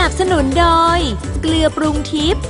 นับสนุนโดย เกลือปรุงทิพย์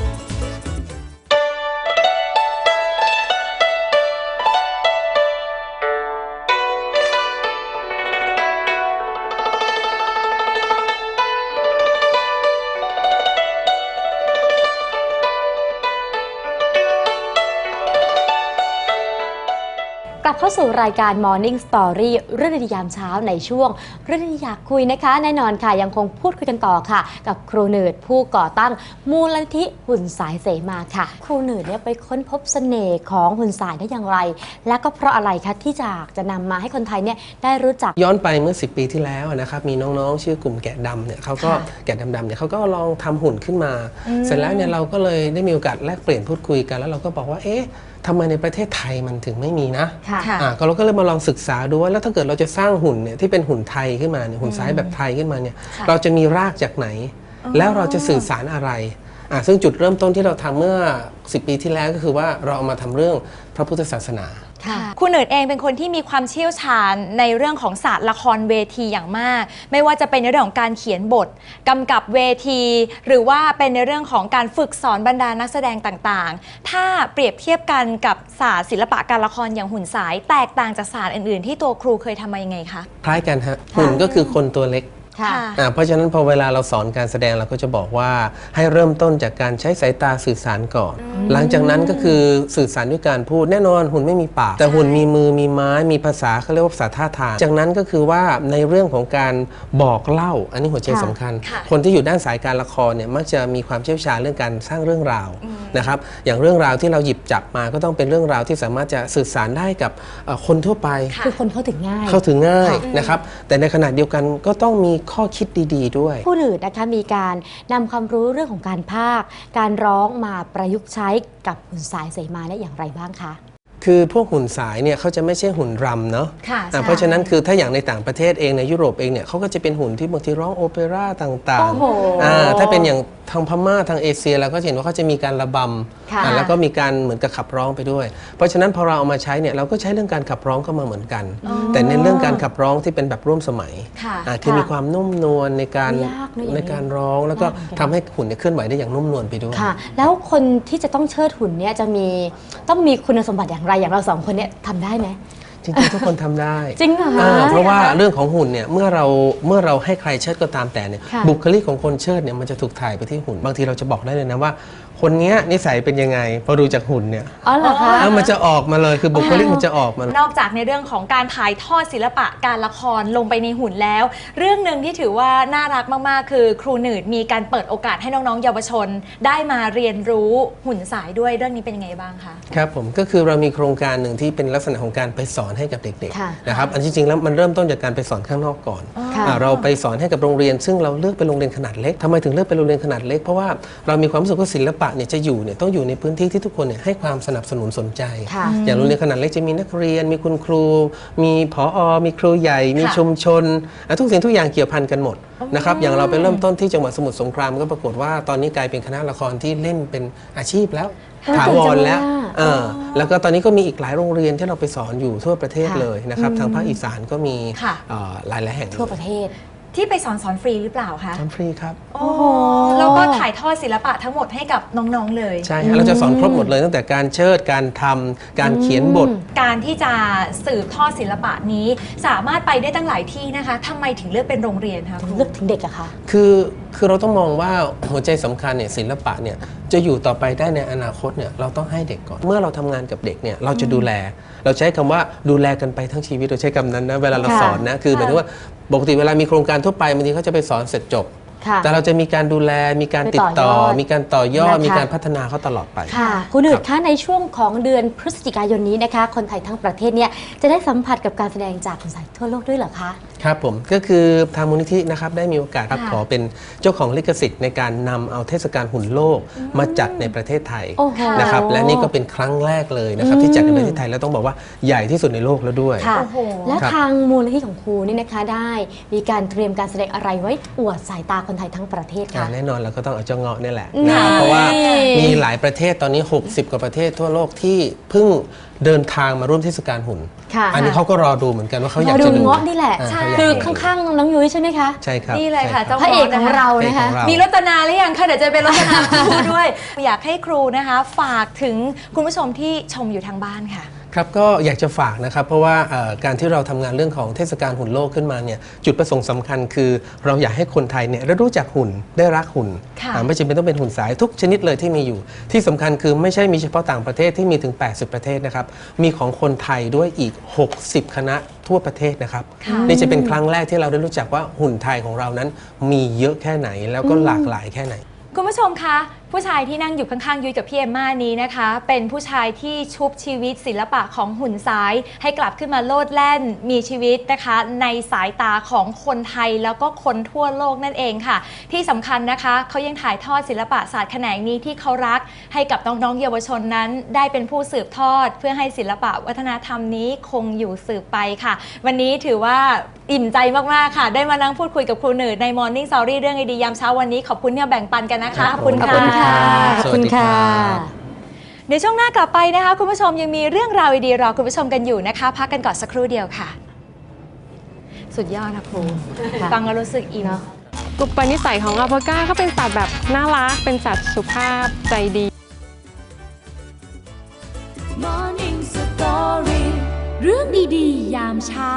กลับเข้าสู่รายการ Morning Story เรื่องดีๆยามเช้าในช่วงเรื่องดีๆอยากคุยนะคะ แน่นอนค่ะยังคงพูดคุยกันต่อค่ะ กับครูหนืดผู้ก่อตั้งมูลนิธิหุ่นสายเสมาค่ะ ครูหนืดเนี่ยไปค้นพบเสน่ห์ของหุ่นสายได้อย่างไร และก็เพราะอะไรคะที่จะจะนำมาให้คนไทยเนี่ยได้รู้จัก ย้อนไปเมื่อ 10 ปีที่แล้วนะครับมีน้องๆ ชื่อกลุ่มแกะดำเนี่ยเขาก็ค่ะแกะดำๆเนี่ยเขาก็ลองทำหุ่นขึ้นมาเสร็จแล้วเนี่ยเราก็เลยได้มีโอกาสแลกเปลี่ยนพูดคุยกันแล้วเราก็บอกว่าเอ๊ะ ทำไมในประเทศไทยมันถึงไม่มีนะค่ะค่ะอ่าก็เราก็เลยมาลองศึกษาดูว่าแล้วถ้าเกิดเราจะสร้างหุ่นเนี่ยที่เป็นหุ่นไทยขึ้นมาเนี่ยหุ่นซ้ายแบบไทยขึ้นมาเนี่ยค่ะเราจะมีรากจากไหน แล้วเราจะสื่อสารอะไรอ่าซึ่งจุดเริ่มต้นที่เราทำเมื่อ 10 ปีที่แล้วก็คือว่าเราเอามาทำเรื่องพระพุทธศาสนา ค่ะคุณเหนิร์ดเองเป็นคนที่มีความเชี่ยวชาญในเรื่องของศาสตร์ละครเวทีอย่างมาก ไม่ว่าจะเป็นในเรื่องของการเขียนบทกำกับเวที หรือว่าเป็นในเรื่องของการฝึกสอนบรรดานักแสดงต่างๆ ถ้าเปรียบเทียบกันกับศาสตร์ศิลปะการละครอย่างหุ่นสาย แตกต่างจากศาสตร์อื่นๆ ที่ตัวครูเคยทำมายังไงคะคล้ายกันฮะหุ่นก็คือคนตัวเล็ก ค่ะอ่าเพราะฉะนั้นพอเวลาเราสอนการแสดงเราก็จะบอกว่าให้เริ่มต้นจากการใช้สายตาสื่อสารก่อน หลังจากนั้นก็คือสื่อสารด้วยการพูดแน่นอนหุ่นไม่มีปาก แต่หุ่นมีมือมีไม้มีภาษาเขาเรียกว่าภาษาท่าทางจากนั้นก็คือว่าในเรื่องของการบอกเล่า อันนี้หัวใจค่ะสำคัญค่ะคนที่อยู่ด้านสายการละครเนี่ยมักจะมีความเชี่ยวชาญเรื่องการสร้างเรื่องราวนะครับอย่างเรื่องราวที่เราหยิบจับมาก็ต้องเป็นเรื่องราวที่สามารถจะสื่อสารได้กับเอ่อคนทั่วไปค่ะคือคนเข้าถึงง่ายเข้าถึงง่ายค่ะนะครับแต่ในขณะเดียวกันก็ต้องมีข้อคิดดีๆด้วย ผู้อื่นะคะมีการนำความรู้เรื่องของการพากการร้องมาประยุกต์ใช้กับคุณสายเสมาเนี่ยอย่างไรบ้างคะ คือพวกหุ่นสายเนี่ยเขาจะไม่ใช่หุ่นรำเนาะค่ะอ่าเพราะฉะนั้นคือถ้าอย่างในต่างประเทศเองในยุโรปเองเนี่ยเขาก็จะเป็นหุ่นที่บางทีร้องโอเปร่าต่างโอ้โหๆอ่าถ้าเป็นอย่างทางพม่าทางเอเชียเราก็จะเห็นว่าเขาจะมีการระบค่ะำอ่าแล้วก็มีการเหมือนกับขับร้องไปด้วย เพราะฉะนั้นพอเราเอามาใช้เนี่ยเราก็ใช้เรื่องการขับร้องเข้ามาเหมือนกัน แต่ในเรื่องการขับร้องที่เป็นแบบร่วมสมัยค่ะอ่าคือมีความนุ่มนวลในการยากนะอย่างนี้ ในการร้อง แล้วก็ยากเหมือนกันทำให้หุ่นเนี่ยเคลื่อนไหวได้อย่างนุ่มนวลไปด้วย ค่ะ แล้วคนที่จะต้องเชิดหุ่นเนี่ยจะมีต้องมีคุณสมบัติอย่างไรอย่างเราสองคนเนี่ยทำได้ไหม ริงๆทุกคนทำได้จริงเหรอคะอ่าเพราะว่าเรื่องของหุ่นเนี่ยเมื่อเราเมื่อเราให้ใครเชิดก็ตามแต่เนี่ยค่ะบุคลิกของคนเชิดเนี่ยมันจะถูกถ่ายไปที่หุ่นบางทีเราจะบอกได้เลยนะว่า คนเนี้ยนิสัยเป็นยังไงพอดูจากหุ่นเนี่ยอ๋อเหรอคะแล้วมันจะออกมาเลยคือบุคลิกมันจะออกมาเลยนอกจากในเรื่องของการถ่ายทอดศิลปะการละครลงไปในหุ่นแล้ว เรื่องหนึ่งที่ถือว่าน่ารักมากๆ คือครูหนืดมีการเปิดโอกาสให้น้องๆ เยาวชน ได้มาเรียนรู้หุ่นสายด้วยเรื่องนี้เป็นยังไงบ้างคะครับผมก็คือเรามีโครงการหนึ่งที่เป็นลักษณะของการไปสอนให้กับเด็กค่ะๆนะครับอันที่จริงแล้วมันเริ่มต้นจากการไปสอนข้างนอกก่อนค่ะอ่าเราไปสอนให้กับโรงเรียน ซึ่งเราเลือกเป็นโรงเรียนขนาดเล็กทำไมถึงเลือกเป็นโรงเรียนขนาดเล็กเพราะว่าเรามีความรู้สึกว่าศิลปะเนี่ยจะอยู่เนี่ยต้องอยู่ในพื้นที่ที่ทุกคนเนี่ยให้ความสนับสนุนสนใจค่ะอย่างโรงเรียนขนาดเล็กจะมีนักเรียน มีคุณครู มีผอมีครูใหญ่ มีค่ะชุมชนอะทุกสิ่งทุกอย่างเกี่ยวพันกันหมดนะครับอย่างเราไปเริ่มต้นที่จังหวัดสมุทรสงครามก็ปรากฏว่าตอนนี้กลายเป็นคณะละครที่เล่นเป็นอาชีพแล้วเออถาวรแล้ว เก่งจังเลยอะเออแล้วก็ตอนนี้ก็มีอีกหลายโรงเรียนที่เราไปสอนอยู่ทั่วประเทศค่ะเลยนะครับทางภาคอีสานก็มีค่ะเอ่อหลายหลายๆแห่งทั่วประเทศที่ไปสอนสอนฟรีหรือเปล่าคะสอนฟรีครับ โอ้โหแล้วก็ถ่ายทอดศิลปะทั้งหมดให้กับน้องๆเลย ใช่ฮะเราจะสอนครบหมดเลยตั้งแต่การเชิดการทำการเขียนบท การที่จะสืบทอดศิลปะนี้ สามารถไปได้ตั้งหลายที่นะคะทำไมถึงเลือกเป็นโรงเรียนคะครูเลือกถึงเด็กอะคะคือ คือเราต้องมองว่าหัวใจสำคัญเนี่ยศิลปะเนี่ยจะอยู่ต่อไปได้ในอนาคตเนี่ยเราต้องให้เด็กก่อน เมื่อเราทำงานกับเด็กเนี่ยเราจะดูแล เราใช้คำว่าดูแลกันไปทั้งชีวิตเราใช้คำนั้นนะเวลาเราค่ะสอนนะคือหมายถึงว่าปกติเวลามีโครงการทั่วไปบางทีเขาจะไปสอนเสร็จจบค่ะแต่เราจะมีการดูแลมีการไปติดต่อต่อยอดมีการต่อยอดนะคะมีการพัฒนาเขาตลอดไปค่ะคุณหนืดคะในช่วงของเดือนพฤศจิกายนนี้นะคะ คนไทยทั้งประเทศเนี่ยจะได้สัมผัสกับการแสดงจากคนสายทั่วโลกด้วยเหรอคะ ครับผมก็คือทางมูลนิธินะครับได้มีโอกาสครับค่ะขอเป็นเจ้าของลิขสิทธิ์ในการนำเอาเทศกาลหุ่นโลกมาจัดในประเทศไทยโอ้โหนะครับและนี่ก็เป็นครั้งแรกเลยนะครับอืมที่จัดในประเทศไทยแล้วต้องบอกว่าใหญ่ที่สุดในโลกแล้วด้วย ค่ะ โอ้โห และครับ ทางมูลนิธิของครูนี่นะคะได้มีการเตรียมการแสดงอะไรไว้อวดสายตาคนไทยทั้งประเทศอ่าคะแน่นอนเราก็ต้องเอาเจ้าเงาะนี่แหละนี่นะครับเพราะว่ามีหลายประเทศตอนนี้ 60 กว่าประเทศทั่วโลกที่เพิ่ง เดินทางมาร่วมเทศกาลหุ่น ค่ะอันนี้เขาก็รอดูเหมือนกันว่าเขาอยากดูจะดูเงาะนี่แหละอ่าใช่เขายากคือจะดูข้างๆน้องยุ้ยใช่ไหมคะ ใช่ครับนี่เลยค่ะใช่รับเจ้าพระเอกของเราพระเอกนะคะของเรา มีรัตนาหรือยังคะเดี๋ยวจะเป็นรัตนาคู่ด้วย อยากให้ครูนะคะ ฝากถึงคุณผู้ชมที่ชมอยู่ทางบ้านค่ะ ครับก็อยากจะฝากนะครับ เพราะว่าเอ่อการที่เราทำงานเรื่องของเทศกาลหุ่นโลกขึ้นมาเนี่ยจุดประสงค์สำคัญคือ เราอยากให้คนไทยเนี่ยได้รู้จักหุ่นได้รักหุ่นค่ะอ่าไม่จำเป็นต้องเป็นหุ่นสายทุกชนิดเลยที่มีอยู่ ที่สำคัญคือไม่ใช่มีเฉพาะต่างประเทศที่มีถึง 80 ประเทศนะครับมีของคนไทยด้วยอีก 60 คณะทั่วประเทศนะครับค่ะนี่จะเป็นครั้งแรกที่เราได้รู้จักว่าหุ่นไทยของเรานั้น มีเยอะแค่ไหนแล้วก็หลากหลายแค่ไหนคุณผู้ชมคะ ผู้ชายที่นั่งอยู่ข้างๆ ยุ้ยกับพี่เอมม่านี้นะคะ เป็นผู้ชายที่ชุบชีวิตศิลปะของหุ่นซ้าย ให้กลับขึ้นมาโลดแล่นมีชีวิตนะคะ ในสายตาของคนไทยแล้วก็คนทั่วโลกนั่นเองค่ะ ที่สำคัญนะคะเขายังถ่ายทอดศิลปะศาสตร์แขนงนี้ที่เขารักให้กับน้องๆเยาวชนนั้น ได้เป็นผู้สืบทอด เพื่อให้ศิลปะวัฒนธรรมนี้คงอยู่สืบไปค่ะ วันนี้ถือว่าอิ่มใจมากๆค่ะ ได้มานั่งพูดคุยกับครูหนืดใน Morning Story เรื่องไอดียามเช้าวันนี้ขอบคุณที่แบ่งปันกันนะคะขอบคุณคุณค่ะสวัสดีครับเดี๋ยวช่วงหน้ากลับไปนะคะ คุณผู้ชมยังมีเรื่องราวดีๆรอคุณผู้ชมกันอยู่นะคะ พักกันก่อนสักครู่เดียวค่ะ สุดยอดนะครูค่ะฟังแล้วรู้สึกอิ่มเนอะอุปนิสัยของอัลปาก้าก็เป็นสัตว์แบบน่ารัก เป็นสัตว์สุภาพใจดี Morning Story เรื่องดีๆ ยามเช้า